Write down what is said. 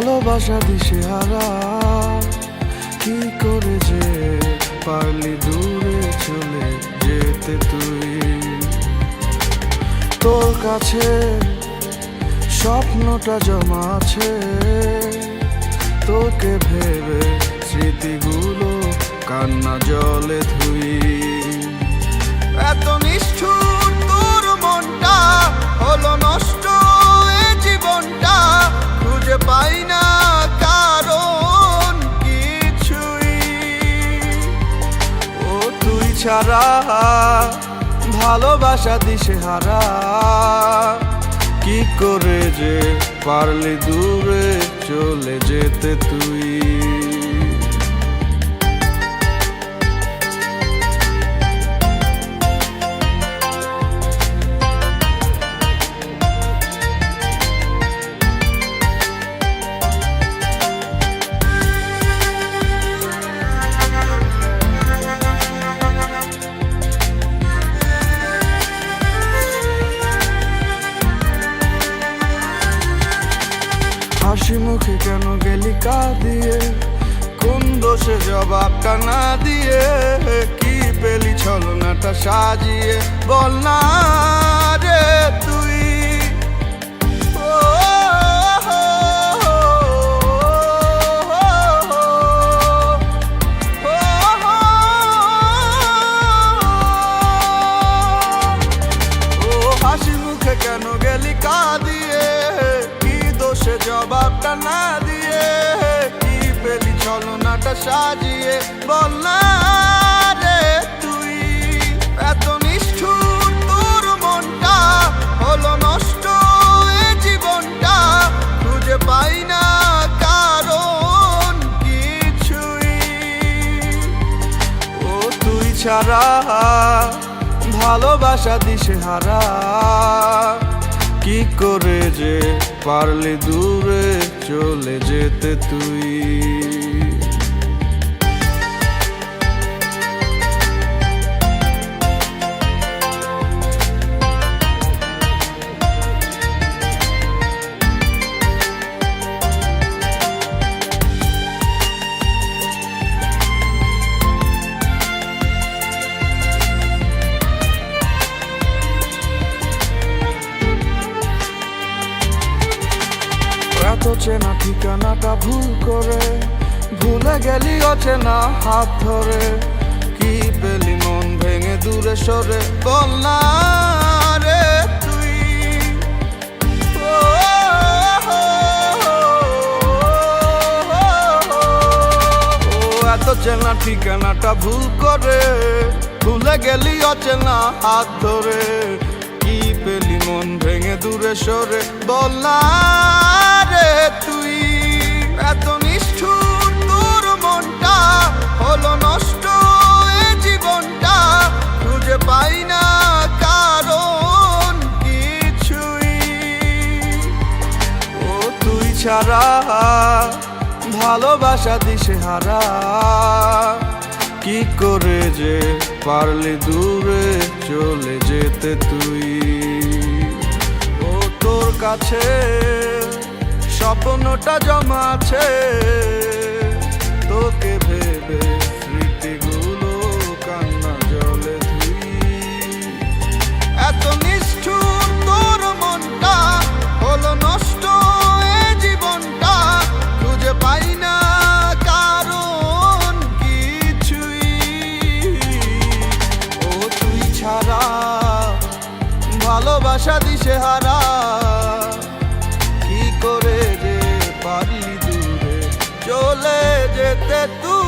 ভালোবাসা দিশে হারা কি করে যে পারলি দূরে চলে যেতে তুই? তোর কাছে স্বপ্নটা জমা আছে। তোকে ভেবে স্মৃতিগুলো কান্না জলে ধুই। এত নিষ্ঠুর তোর মনটা হলো নষ্ট। ছাড়া ভালোবাসা দিশেহারা কি করে যে পারলি দূরে চলে যেতে তুই? হাসি মুখে কেন গেলি কা দিয়ে কোন দোষে জবাবটা না দিয়ে? কি পেলি ছলনাটা সাজিয়ে? বল না। জবাবটা না দিয়ে কি পেলি? ছলনাটা সাজিয়ে বল না রে তুই। এত নিষ্ঠুর তোর মনটা, হলো নষ্ট এ জীবনটা। খুঁজে পাই না কারণ কিছুই। ও তুই ছাড়া ভালোবাসা দিশে হারা কি করে যে পারলে দূরে চলে যেতে তুই? এত চেনা ঠিকানাটা ভুল করে। ভুলে গেলি অচেনা হাত ধরে। কি পেলি মন ভেঙে দূরে সরে? বল না রে তুই। চেনা ঠিকানাটা ভুল করে। ভুলে গেলি অচেনা হাত ধরে। মন ভেঙে দূরে সরে বল রে তুই। এত নিষ্ঠুর তোর মনটা হলো নষ্ট এ জীবনটা। খুঁজে পাই না কারণ কিছুই। ও তুই ছাড়া ভালোবাসা দিশে হারা। কি করে যে পারলি দূরে চলে যেতে তুই? কাছে, স্বপ্নটা জমা আছে। তোকে ভেবে স্মৃতিগুলো কান্না জলে ধুই। এত নিষ্ঠুর তোর মনটা, হলো নষ্ট এ জীবনটা। খুঁজে পাই না কারণ কিছুই। ও তুই ছাড়া ভালোবাসা দিশে হারা কি করে